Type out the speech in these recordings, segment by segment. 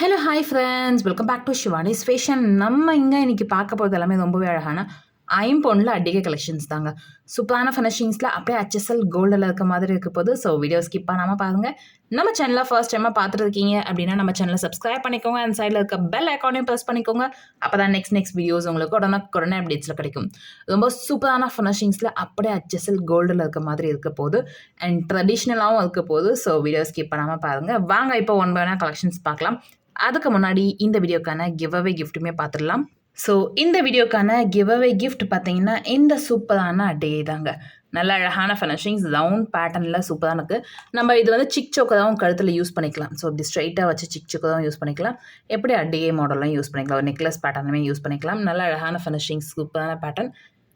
Hello hi friends welcome back to Shivani ஸ்பேஷன் நம்ம இங்கே இன்றைக்கி பார்க்க போகிறது எல்லாமே ரொம்பவே அழகான ஐம்பொன்னில் அடிக்கை கலெக்ஷன்ஸ் தாங்க. சூப்பரான ஃபினிஷிங்ஸில் அப்படியே ஹெச்எஸ்எல் கோல்டில் இருக்க மாதிரி இருக்க போது ஸோ வீடியோ ஸ்கிப் பண்ணாமல் பாருங்கள் நம்ம சேனலில் ஃபர்ஸ்ட் டைமாக பார்த்துட்டு இருக்கீங்க அப்படின்னா நம்ம சேனலை சப்ஸ்கிரைப் பண்ணிக்கோங்க. அந்த சைடில் இருக்க பெல் ஐக்கானையும் ப்ரெஸ் பண்ணிக்கோங்க. அப்போ தான் நெக்ஸ்ட் நெக்ஸ்ட் வீடியோஸ் உங்களுக்கு உடனே உடனே அப்டேட்ஸில் கிடைக்கும். ரொம்ப சூப்பரான ஃபினிஷிங்ஸில் அப்படியே ஹெச்எஸ்எல் கோல்டில் இருக்க மாதிரி இருக்க போது அண்ட் ட்ரெடிஷ்னலாகவும் இருக்க போது ஸோ வீடியோ ஸ்கிப் பண்ணாமல் பாருங்கள் வாங்க இப்போ ஒன் பை கலெக்ஷன்ஸ் பார்க்கலாம். அதுக்கு முன்னாடி இந்த வீடியோக்கான கிவ் அவே கிஃப்ட்டுமே பார்த்துடலாம். ஸோ இந்த வீடியோக்கான கிவ் அவே கிஃப்ட் பார்த்தீங்கன்னா இந்த சூப்பரான டே தாங்க நல்ல அழகான ஃபினிஷிங்ஸ் ரவுண்ட் பேட்டர்னில் சூப்பராக இருக்குது நம்ம இது வந்து சிக் சோக்கதாகவும் கழுத்தில் யூஸ் பண்ணிக்கலாம். ஸோ இப்படி ஸ்ட்ரைட்டாக வச்சு சிக் சோக்கதாகவும் யூஸ் பண்ணிக்கலாம். எப்படி அடியே மாடலும் யூஸ் பண்ணிக்கலாம். ஒரு நெக்லஸ் பேட்டர்னுமே யூஸ் பண்ணிக்கலாம். நல்ல அழகான ஃபினிஷிங்ஸ் சூப்பரான பேட்டர்ன்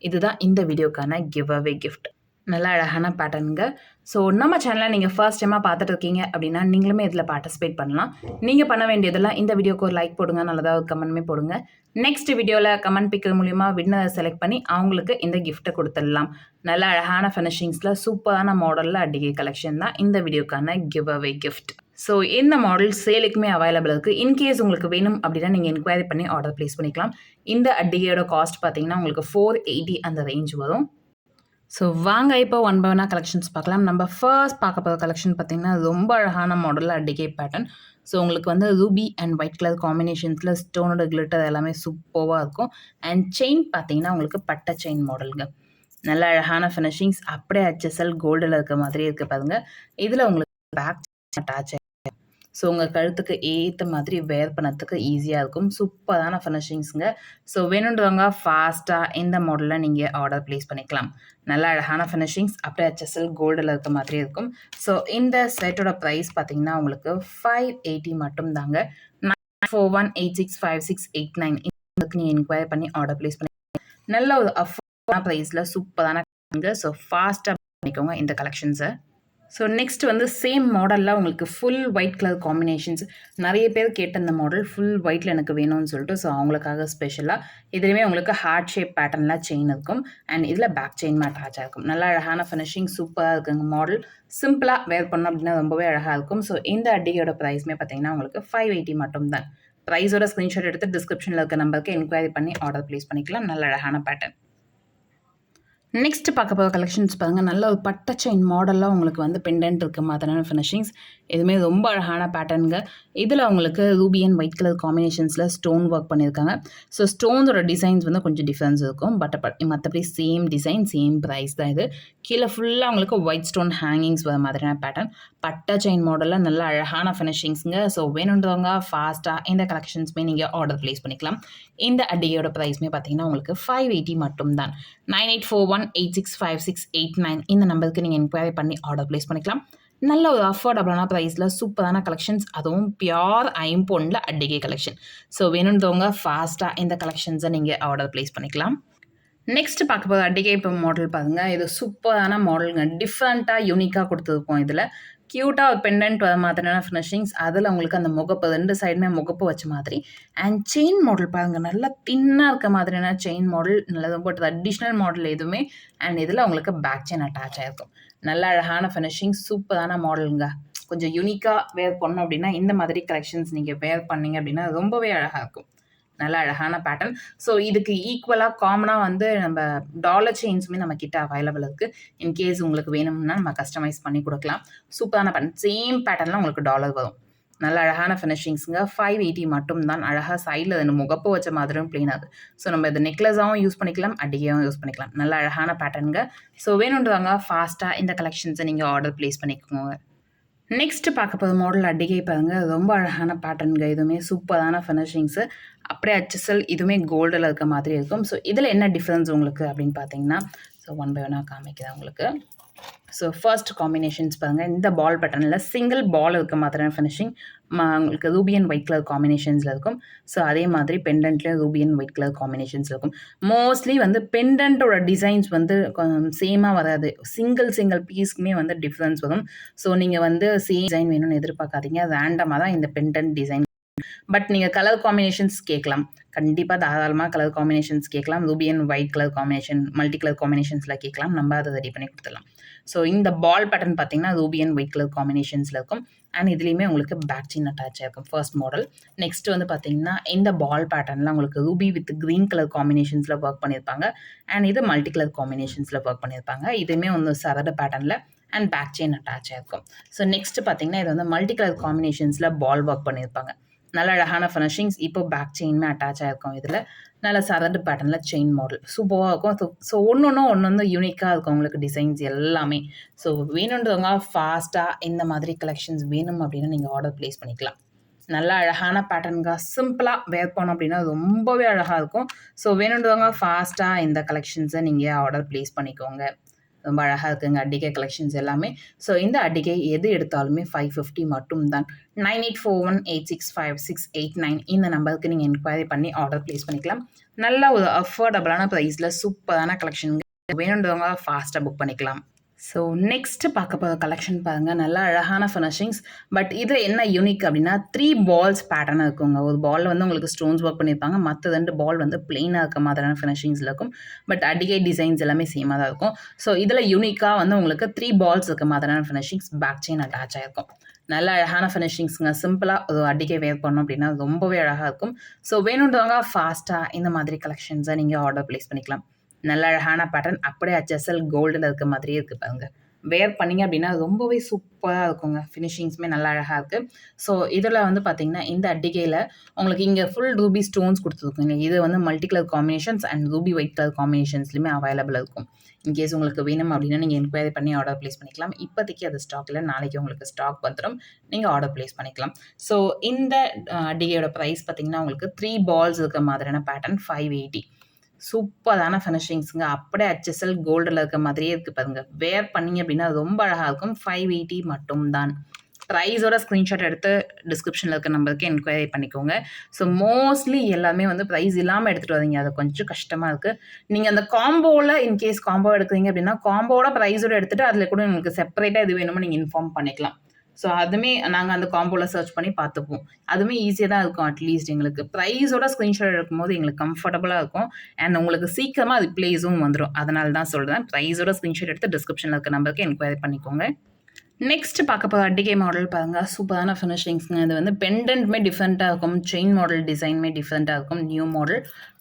இதுதான் இந்த வீடியோக்கான கிவ் அவே கிஃப்ட் நல்ல அழகான பேட்டர்னுங்க ஸோ நம்ம சேனலை நீங்கள் ஃபர்ஸ்ட் டைமாக பார்த்துட்டு இருக்கீங்க அப்படின்னா நீங்களுமே இதில் பார்ட்டிசிபேட் பண்ணலாம். நீங்கள் பண்ண வேண்டியதெல்லாம் இந்த வீடியோக்கு ஒரு லைக் போடுங்க நல்லதாக ஒரு கமெண்ட்மே போடுங்க. நெக்ஸ்ட் வீடியோவில் கமெண்ட் பிக்கிறது மூலிமா வின்னரை செலக்ட் பண்ணி அவங்களுக்கு இந்த கிஃப்ட்டை கொடுத்துடலாம். நல்ல அழகான ஃபினிஷிங்ஸில் சூப்பரான மாடலில் அடிகை கலெக்ஷன் தான் இந்த வீடியோக்கான கிவ் அவே கிஃப்ட் ஸோ இந்த மாடல் சேலுக்குமே அவைலபிள் இருக்குது இன்கேஸ் உங்களுக்கு வேணும் அப்படின்னா நீங்கள் என்கொயரி பண்ணி ஆர்டர் ப்ளேஸ் பண்ணிக்கலாம். இந்த அடிகையோட காஸ்ட் பார்த்தீங்கன்னா உங்களுக்கு ஃபோர் எயிட்டி அந்த ரேஞ்ச் வரும். ஸோ வாங்க இப்போ ஒன் பை ஒன்னாக கலெக்ஷன்ஸ் பார்க்கலாம். நம்ம ஃபர்ஸ்ட் பார்க்க போகிற கலெக்ஷன் பார்த்திங்கன்னா ரொம்ப அழகான மாடலில் அடிகை பேட்டர்ன் ஸோ உங்களுக்கு வந்து ரூபி அண்ட் ஒயிட் கலர் காம்பினேஷன்ஸில் ஸ்டோனோட கிளிட்டர் எல்லாமே சூப்பராக இருக்கும். அண்ட் செயின் பார்த்தீங்கன்னா உங்களுக்கு பட்டை செயின் மாடலுங்க நல்ல அழகான ஃபினிஷிங்ஸ் அப்படியே ஹெச்எஸ்எல் கோல்டில் இருக்க மாதிரி இருக்குது பாருங்கள் இதில் உங்களுக்கு பேக் அட்டாச் ஸோ உங்கள் கழுத்துக்கு ஏற்ற மாதிரி வேர் பண்ணத்துக்கு ஈஸியாக இருக்கும். சூப்பரான ஃபினிஷிங்ஸுங்க ஸோ வேணுன்றவங்க ஃபாஸ்ட்டாக இந்த மாடலில் நீங்கள் ஆர்டர் ப்ளேஸ் பண்ணிக்கலாம். நல்ல அழகான ஃபினிஷிங்ஸ் அப்படியே செசல் கோல்டில் இருக்க மாதிரி இருக்கும். ஸோ இந்த செட்டோட ப்ரைஸ் பார்த்தீங்கன்னா உங்களுக்கு ஃபைவ் எயிட்டி மட்டும் தாங்க. Nine four one eight six five six eight nine இதுக்கு நீங்கள் என்கொயரி பண்ணி ஆர்டர் ப்ளேஸ் பண்ணி நல்ல ஒரு அஃபோர்டான ப்ரைஸில் சூப்பரான ஸோ ஃபாஸ்ட்டாக பண்ணிக்கோங்க இந்த கலெக்ஷன்ஸை ஸோ நெக்ஸ்ட் வந்து சேம் மாடலில் உங்களுக்கு ஃபுல் ஒயிட் கலர் காம்பினேஷன்ஸ் நிறைய பேர் கேட்ட இந்த மாடல் ஃபுல் ஒயிட்டில் எனக்கு வேணும்னு சொல்லிட்டு ஸோ அவங்களுக்காக ஸ்பெஷலாக இதுலேயுமே உங்களுக்கு ஹார்ட் ஷேப் பேட்டர்னில் செயின் இருக்கும். அண்ட் இதில் பேக் செயின் அட்டாச்சாக இருக்கும். நல்லா அழகான ஃபினிஷிங் சூப்பராக இருக்குங்க மாடல் சிம்பிளாக வேர் பண்ணோம் அப்படின்னா ரொம்பவே அழகாக இருக்கும். ஸோ இந்த அடியோட ப்ரைஸ்மே பார்த்தீங்கன்னா உங்களுக்கு ஃபைவ் எயிட்டி மட்டும் தான் ப்ரைஸோட ஸ்க்ரீன்ஷாட் எடுத்து டிஸ்கிரிப்ஷனில் இருக்க நம்பருக்கு என்கொயரி பண்ணி ஆர்டர் ப்ளேஸ் பண்ணிக்கலாம். நல்ல அழகான பேட்டர்ன் நெக்ஸ்ட் பார்க்க போகிற கலெக்ஷன்ஸ் பாருங்கள் நல்ல ஒரு பட்ட செயின் மாடலாக உங்களுக்கு வந்து பெண்டன்ட் இருக்க மாதிரியான ஃபினிஷிங்ஸ் எதுவுமே ரொம்ப அழகான பேட்டர்னுங்க இதில் உங்களுக்கு ரூபி அண்ட் ஒயிட் கலர் காம்பினேஷன்ஸில் ஸ்டோன் ஒர்க் பண்ணியிருக்காங்க ஸோ ஸ்டோன்ஸோட டிசைன்ஸ் வந்து கொஞ்சம் டிஃப்ரென்ஸ் இருக்கும். பட் மற்றபடி சேம் டிசைன் சேம் ப்ரைஸ் தான் இது. கீழே ஃபுல்லாக உங்களுக்கு ஒயிட் ஸ்டோன் ஹேங்கிங்ஸ் வர மாதிரியான பேட்டர்ன் பட்ட செயின் மாடலில் நல்ல அழகான ஃபினிஷிங்ஸுங்க ஸோ வேணுன்றவங்க ஃபாஸ்ட்டாக இந்த கலெக்ஷன்ஸுமே நீங்கள் ஆர்டர் ப்ளேஸ் பண்ணிக்கலாம். இந்த அடியோட ப்ரைஸ்மே பார்த்தீங்கன்னா உங்களுக்கு ஃபைவ் எயிட்டி மட்டும் தான் nine eight four one eight six five six eight nine இந்த நம்பருக்கு நீங்கள் என்கொயரி பண்ணி ஆர்டர் ப்ளேஸ் பண்ணிக்கலாம். நல்ல ஒரு அஃபோர்டபுளான ப்ரைஸில் சூப்பரான கலெக்ஷன்ஸ் அதுவும் பியோர் ஐம்பொன்னில் அடிகை கலெக்ஷன் ஸோ வேணுன்றவங்க ஃபாஸ்ட்டாக இந்த கலெக்ஷன்ஸை நீங்கள் ஆர்டர் ப்ளேஸ் பண்ணிக்கலாம். நெக்ஸ்ட் பார்க்க போகிற அடிகை இப்போ மாடல் பாருங்கள் இது சூப்பரான மாடலுங்க டிஃப்ரெண்ட்டாக யூனிக்காக கொடுத்துருப்போம் இதில். க்யூட்டாக ஒரு பெண்டன்ட் வர மாதிரியான ஃபினிஷிங்ஸ் அதில் உங்களுக்கு அந்த முகப்பு ரெண்டு சைடுமே முகப்பு வச்ச மாதிரி. அண்ட் செயின் மாடல் பாருங்கள் நல்லா தின்னாக இருக்க மாதிரியான செயின் மாடல் நல்ல ரொம்ப ட்ரெடிஷ்னல் மாடல் எதுவுமே அண்ட் இதில் உங்களுக்கு பேக் செயின் அட்டாச் ஆகிருக்கும் நல்ல அழகான ஃபினிஷிங் சூப்பரான மாடலுங்க கொஞ்சம் யூனிக்காக வேர் பண்ணோம் அப்படின்னா இந்த மாதிரி கலெக்ஷன்ஸ் நீங்கள் வேர் பண்ணீங்க அப்படின்னா ரொம்பவே அழகாக இருக்கும். நல்ல அழகான பேட்டர்ன் ஸோ இதுக்கு ஈக்குவலாக காமனாக வந்து நம்ம டாலர் செயின்ஸுமே நம்ம கிட்ட அவைலபிள் இருக்குது இன்கேஸ் உங்களுக்கு வேணும்னா நம்ம கஸ்டமைஸ் பண்ணி கொடுக்கலாம். சூப்பரான பேட்டர்ன் சேம் பேட்டர்னில் உங்களுக்கு டாலர் வரும். நல்ல அழகான ஃபினிஷிங்ஸுங்க ஃபைவ் எயிட்டி மட்டும் தான் அழகாக சைடில் அது முகப்பு வச்ச மாதிரியும் ப்ளீன் ஆகுது ஸோ நம்ம இது நெக்லஸாகவும் யூஸ் பண்ணிக்கலாம். அடியாகவும் யூஸ் பண்ணிக்கலாம். நல்ல அழகான பேட்டர்னுங்க ஸோ வேணுன்றவங்க ஃபாஸ்ட்டாக இந்த கலெக்ஷன்ஸை நீங்கள் ஆர்டர் ப்ளேஸ் பண்ணிக்கோங்க. நெக்ஸ்ட் பார்க்க போகிற மாடல் அடிகை பாருங்க. ரொம்ப அழகான பேட்டர்னுங்க இதுவுமே சூப்பரான ஃபினிஷிங்ஸு அப்படியே அச்சசல் இதுவுமே கோல்டில் இருக்க மாதிரி இருக்கும். ஸோ இதில் என்ன டிஃப்ரென்ஸ் உங்களுக்கு அப்படின்னு பார்த்தீங்கன்னா ஸோ ஒன் பை ஒன்னாக காமிக்கிறேன் உங்களுக்கு. ஸோ ஃபர்ஸ்ட் காம்பினேஷன்ஸ் பாருங்கள் இந்த பால் பட்டனில் சிங்கிள் பால் இருக்க மாதிரியான ஃபினிஷிங் உங்களுக்கு ரூபியன் ஒயிட் கலர் காம்பினேஷன்ஸில் இருக்கும். ஸோ அதே மாதிரி பெண்டன்ட்லேயும் ரூபியன் ஒயிட் கலர் காம்பினேஷன்ஸில் இருக்கும். மோஸ்ட்லி வந்து பெண்டன்ட்டோட டிசைன்ஸ் வந்து சேமாக வராது. சிங்கிள் சிங்கிள் பீஸ்க்குமே வந்து டிஃப்ரென்ஸ் வரும். ஸோ நீங்கள் வந்து சேம் டிசைன் வேணும்னு எதிர்பார்க்காதீங்க. ரேண்டமாக தான் இந்த பெண்டன்ட் டிசைன் பட் நீங்கள் கலர் காம்பினேஷன்ஸ் கேட்கலாம் கண்டிப்பாக தாராளமாக கலர் காம்பினேஷன்ஸ் கேட்கலாம் ruby and white colour combination multi colour காம்பினேஷன்ஸில் கேட்கலாம் நம்ம அதை ரெடி பண்ணி கொடுத்துடலாம். ஸோ இந்த பால் பேட்டர்ன் பார்த்தீங்கன்னா ரூபி அண்ட் ஒயிட் கலர் காம்பினேஷன்ஸில் இருக்கும். அண்ட் இதுலேயுமே உங்களுக்கு பேக் செயின் அட்டாச் ஆகிருக்கும் ஃபர்ஸ்ட் மாடல் நெக்ஸ்ட் வந்து பார்த்தீங்கன்னா இந்த பால் பேட்டர்னில் உங்களுக்கு ரூபி வித் க்ரீன் கலர் காம்பினேஷன்ஸில் ஒர்க் பண்ணியிருப்பாங்க அண்ட் இது மல்டி கலர் காம்பினேஷன்ஸில் ஒர்க் பண்ணியிருப்பாங்க இதுவுமே வந்து சரடு பேட்டர்னில் அண்ட் பேக் செயின் அட்டாச் ஆகிருக்கும் ஸோ நெக்ஸ்ட் பார்த்தீங்கன்னா இது வந்து மல்டி கலர் காம்பினேஷன்ஸில் பால் ஒர்க் பண்ணியிருப்பாங்க நல்ல அழகான ஃபினிஷிங்ஸ் இப்போ பேக் செயினுமே அட்டாச் ஆகிருக்கும் இதில். நல்ல சரண்டு பேட்டர்னில் செயின் மாடல் சூப்பராக இருக்கும். ஸோ ஸோ ஒன்று ஒன்று ஒன்று வந்து யூனிக்காக இருக்கும் உங்களுக்கு டிசைன்ஸ் எல்லாமே. ஸோ வேணுன்றவங்க ஃபாஸ்ட்டாக இந்த மாதிரி கலெக்ஷன்ஸ் வேணும் அப்படின்னு நீங்கள் ஆர்டர் ப்ளேஸ் பண்ணிக்கலாம். நல்ல அழகான பேட்டர்னுங்க சிம்பிளாக வேர் பண்ணோம் அப்படின்னா ரொம்பவே அழகாக இருக்கும். ஸோ வேணுன்றவங்க ஃபாஸ்ட்டாக இந்த கலெக்ஷன்ஸை நீங்கள் ஆர்டர் ப்ளேஸ் பண்ணிக்கோங்க. ரொம்ப அழகாக இருக்குங்க. அடிக்கை கலெக்ஷன்ஸ் எல்லாமே. ஸோ இந்த அடிக்கை எது எடுத்தாலுமே ஃபைவ் ஃபிஃப்டி மட்டும் தான் nine eight four one eight six five six eight nine இந்த நம்பருக்கு நீங்கள் என்கொயரி பண்ணி ஆர்டர் ப்ளேஸ் பண்ணிக்கலாம். நல்ல ஒரு அஃபோர்டபுளான ப்ரைஸில் சூப்பரான கலெக்ஷன் வேணுன்றவங்க ஃபாஸ்ட்டாக புக் பண்ணிக்கலாம். ஸோ நெக்ஸ்ட்டு பார்க்க போகிற கலெக்ஷன் பாருங்கள் நல்லா அழகான ஃபினிஷிங்ஸ் பட் இதில் என்ன யூனிக் அப்படின்னா த்ரீ பால்ஸ் பேட்டர்னாக இருக்குங்க. ஒரு பால் வந்து உங்களுக்கு ஸ்டோன்ஸ் ஒர்க் பண்ணியிருப்பாங்க மற்ற ரெண்டு பால் வந்து பிளெயினாக இருக்க மாதிரியான ஃபினிஷிங்ஸில் இருக்கும். பட் அடிகை டிசைன்ஸ் எல்லாமே சேமாக தான் இருக்கும். ஸோ இதில் யூனிக்காக வந்து உங்களுக்கு த்ரீ பால்ஸ் இருக்க மாதிரியான ஃபினிஷிங்ஸ் பேக் செயின் அட்டாச் ஆகிருக்கும் நல்ல அழகான ஃபினிஷிங்ஸுங்க சிம்பிளாக ஒரு அடிக்கை வேர் பண்ணோம் அப்படின்னா ரொம்பவே அழகாக இருக்கும். ஸோ வேணுன்றவங்க ஃபாஸ்ட்டாக இந்த மாதிரி கலெக்ஷன்ஸை நீங்கள் ஆர்டர் ப்ளேஸ் பண்ணிக்கலாம். நல்ல அழகான பேட்டர்ன் அப்படியே அச்சசல் கோல்டில் இருக்க மாதிரியே இருக்குது பாருங்க. வேர் பண்ணிங்க அப்படின்னா ரொம்பவே சூப்பராக இருக்குங்க. ஃபினிஷிங்ஸுமே நல்லா அழகாக இருக்குது ஸோ இதில் வந்து பார்த்தீங்கன்னா இந்த அட்டிகையில் உங்களுக்கு இங்கே ஃபுல் ரூபி ஸ்டோன்ஸ் கொடுத்துருக்குங்க. இது வந்து multi colour combinations and ruby white colour காம்பினேஷன்ஸ்லையுமே available இருக்கும் இன்கேஸ் உங்களுக்கு வேணும் அப்படின்னா நீங்கள் என்கொயரி பண்ணி ஆர்டர் ப்ளேஸ் பண்ணிக்கலாம். இப்போதைக்கு அது ஸ்டாக்கில் நாளைக்கு உங்களுக்கு ஸ்டாக் வந்துடும் நீங்கள் ஆர்டர் ப்ளேஸ் பண்ணிக்கலாம். ஸோ இந்த அடிகையோட ப்ரைஸ் பார்த்தீங்கன்னா உங்களுக்கு த்ரீ பால்ஸ் இருக்க மாதிரியான பேட்டர்ன் ஃபைவ் எயிட்டி சூப்பரான ஃபினிஷிங்ஸுங்க அப்படியே அச்சசல் கோல்டில் இருக்க மாதிரியே இருக்குது பாருங்கள் வேர் பண்ணிங்க அப்படின்னா ரொம்ப அழகாக இருக்கும். ஃபைவ் எயிட்டி மட்டும்தான். ப்ரைஸோட ஸ்க்ரீன்ஷாட் எடுத்து டிஸ்கிரிப்ஷனில் இருக்க நம்பருக்கு என்கொயரி பண்ணிக்கோங்க. ஸோ மோஸ்ட்லி எல்லாமே வந்து ப்ரைஸ் இல்லாமல் எடுத்துகிட்டு வரீங்க அது கொஞ்சம் கஷ்டமாக இருக்குது நீங்கள் அந்த காம்போவில் இன்கேஸ் காம்போ எடுக்கிறீங்க அப்படின்னா காம்போட ப்ரைஸோட எடுத்துகிட்டு அதில் கூட உங்களுக்கு செப்பரேட்டாக இது வேணுமோ நீங்கள் இன்ஃபார்ம் பண்ணிக்கலாம். ஸோ அதுவுமே நாங்கள் அந்த காம்போவில் சர்ச் பண்ணி பார்த்துப்போம். அதுவுமே ஈஸியாக தான் இருக்கும் அட்லீஸ்ட் எங்களுக்கு. ப்ரைஸோட ஸ்க்ரீன்ஷாட் எடுக்கும்போது எங்களுக்கு கம்ஃபர்டபுளாக இருக்கும். அண்ட் உங்களுக்கு சீக்கிரமாக அது ப்ளேஸும் வந்துடும் அதனால தான் சொல்கிறேன் ப்ரைஸோட ஸ்க்ரீன்ஷாட் எடுத்து டிஸ்கிரிப்ஷனில் இருக்க நம்பருக்கு என்கொயரி பண்ணிக்கோங்க. நெக்ஸ்ட் பார்க்க போகிற அட்டிகே மாடல் பாருங்கள் சூப்பரான ஃபினிஷிங்ஸ்ங்க இது வந்து பெண்டன்ட்மே டிஃப்ரெண்ட்டாக இருக்கும். செயின் மாடல் டிசைனுமே டிஃப்ரெண்ட்டாக இருக்கும். நியூ மாடல்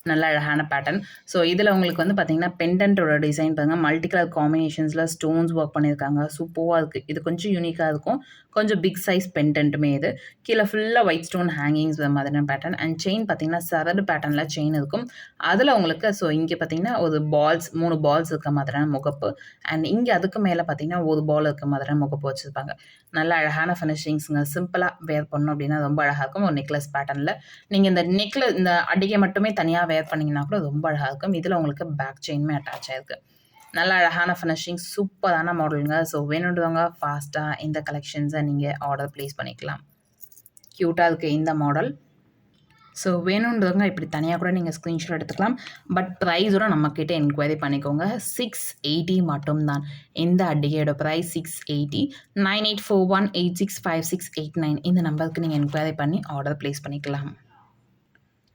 நல்ல அழகான பேட்டர்ன் ஸோ இதில் உங்களுக்கு வந்து பார்த்தீங்கன்னா பெண்டன்ட்டோட டிசைன் பாருங்கள் மல்டி கலர் காம்பினேஷன்ஸில் ஸ்டோன்ஸ் ஒர்க் பண்ணியிருக்காங்க சூப்பராக இருக்குது இது கொஞ்சம் யூனிக்காக இருக்கும். கொஞ்சம் பிக் சைஸ் பெண்டன்ட்டுமே இது. கீழே ஃபுல்லாக ஒயிட் ஸ்டோன் ஹேங்கிங்ஸ் மாதிரியான பேட்டர்ன் அண்ட் செயின் பார்த்தீங்கன்னா சரடு பேட்டர்னில் செயின் இருக்கும். அதில் உங்களுக்கு ஸோ இங்கே பார்த்தீங்கன்னா ஒரு பால்ஸ் மூணு பால்ஸ் இருக்க மாதிரியான முகப்பு. அண்ட் இங்கே அதுக்கு மேலே பார்த்தீங்கன்னா ஒரு பால் இருக்க மாதிரியான முகப்பு வச்சுருப்பாங்க. நல்ல அழகான ஃபினிஷிங்ஸுங்க சிம்பிளாக வேர் பண்ணணும் அப்படின்னா ரொம்ப அழகாக இருக்கும். ஒரு நெக்லஸ் பேட்டர்னில் நீங்கள் இந்த நெக்லஸ் இந்த அடிகை மட்டுமே தனியாக வேர் பண்ணிங்கன்னா கூட ரொம்ப அழகாக இருக்கும். இதில் உங்களுக்கு பேக் செயினுமே அட்டாச் ஆயிருக்கு. நல்ல அழகான ஃபினிஷிங் சூப்பரான மாடலுங்க ஸோ வேணுன்றவங்க ஃபாஸ்ட்டாக இந்த கலெக்ஷன்ஸை நீங்கள் ஆர்டர் ப்ளேஸ் பண்ணிக்கலாம். க்யூட்டாக இருக்குது இந்த மாடல் ஸோ வேணுன்றவங்க இப்படி தனியாக கூட நீங்கள் ஸ்க்ரீன்ஷாட் எடுத்துக்கலாம். பட் ப்ரைஸோட நம்மக்கிட்ட என்கொயரி பண்ணிக்கோங்க. சிக்ஸ் எயிட்டி மட்டும்தான். இந்த அடிகையோட price six eighty nine eight four one eight six five six eight nine இந்த நம்பருக்கு நீங்கள் என்கொயரி பண்ணி ஆர்டர் ப்ளேஸ் பண்ணிக்கலாம்.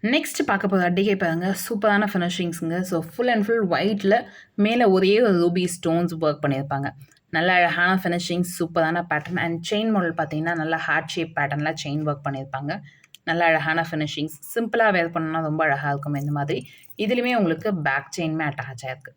நெக்ஸ்ட் பார்க்க போகிற அடிகை பாருங்க. சூப்பரான ஃபினிஷிங்ஸுங்க ஸோ ஃபுல் அண்ட் ஃபுல் ஒயிட்டில் மேலே ஒரே ஒரு ரூபி ஸ்டோன்ஸ் ஒர்க் பண்ணியிருப்பாங்க. நல்ல அழகான ஃபினிஷிங்ஸ் சூப்பரான பேட்டர்ன் அண்ட் செயின் மாடல் பார்த்தீங்கன்னா நல்ல ஹார்ட் ஷேப் பேட்டர்னில் செயின் ஒர்க் பண்ணியிருப்பாங்க. நல்ல அழகான ஃபினிஷிங்ஸ் சிம்பிளாக வேர் பண்ணோன்னா ரொம்ப அழகாக இருக்கும் இந்த மாதிரி. இதுலேயுமே உங்களுக்கு பேக் செயின்மே அட்டாச் ஆகிருக்கு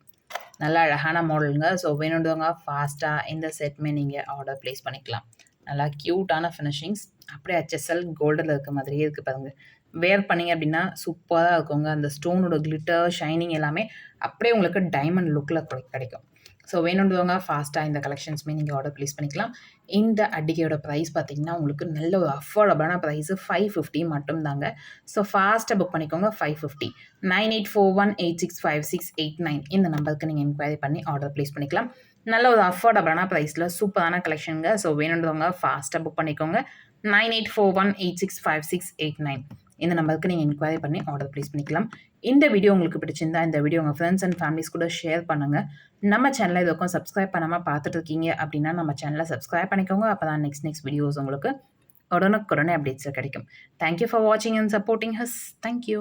நல்ல அழகான மாடலுங்க ஸோ வேணுன்றவங்க ஃபாஸ்ட்டாக இந்த செட்மே நீங்கள் ஆர்டர் ப்ளேஸ் பண்ணிக்கலாம். நல்லா க்யூட்டான ஃபினிஷிங்ஸ் அப்படியே ஹெச்எஸ்எல் கோல்டில் இருக்க மாதிரியே இருக்குது பாருங்கள் வேர் பண்ணிங்க அப்படின்னா சூப்பராக இருக்குங்க. அந்த ஸ்டோனோட கிளிட்டர் ஷைனிங் எல்லாமே அப்படியே உங்களுக்கு டைமண்ட் லுக்கில் கிடைக்கும். ஸோ வேணுன்றவங்க ஃபாஸ்ட்டாக இந்த கலெக்ஷன்ஸுமே நீங்கள் ஆர்டர் ப்ளேஸ் பண்ணிக்கலாம். இந்த அடிக்கையோட ப்ரைஸ் பார்த்தீங்கன்னா உங்களுக்கு நல்ல ஒரு அஃபோர்டபுளான ப்ரைஸு ஃபைவ் ஃபிஃப்டி மட்டும் தாங்க ஸோ ஃபாஸ்ட்டாக புக் பண்ணிக்கோங்க five fifty nine eight four one eight six five six eight nine இந்த நம்பருக்கு நீங்கள் என்கொயரி பண்ணி ஆர்டர் ப்ளேஸ் பண்ணிக்கலாம். நல்ல ஒரு அஃபோர்டபுளான ப்ரைஸில் சூப்பரான கலெக்ஷனுங்க ஸோ வேணுன்றவங்க ஃபாஸ்ட்டாக புக் பண்ணிக்கோங்க. Nine eight four one eight six five six eight nine இந்த நம்பருக்கு நீங்கள் என்கொயரி பண்ணி ஆர்டர் ப்ளேஸ் பண்ணிக்கலாம். இந்த வீடியோ உங்களுக்கு பிடிச்சிருந்தா இந்த வீடியோ உங்கள் ஃப்ரெண்ட்ஸ் அண்ட் ஃபேமிலிஸ் கூட ஷேர் பண்ணுங்கள் நம்ம சேனலை இதுக்கும் சப்ஸ்கிரைப் பண்ணாமல் பார்த்துட்டு இருக்கீங்க அப்படின்னா நம்ம சேனலை சப்ஸ்கிரைப் பண்ணிக்கோங்க. அப்போ தான் நெக்ஸ்ட் நெக்ஸ்ட் வீடியோஸ் உங்களுக்கு உடனுக்குடனே அப்டேட்ஸ் கிடைக்கும். தேங்க்யூ ஃபார் வாட்சிங் and supporting us thank you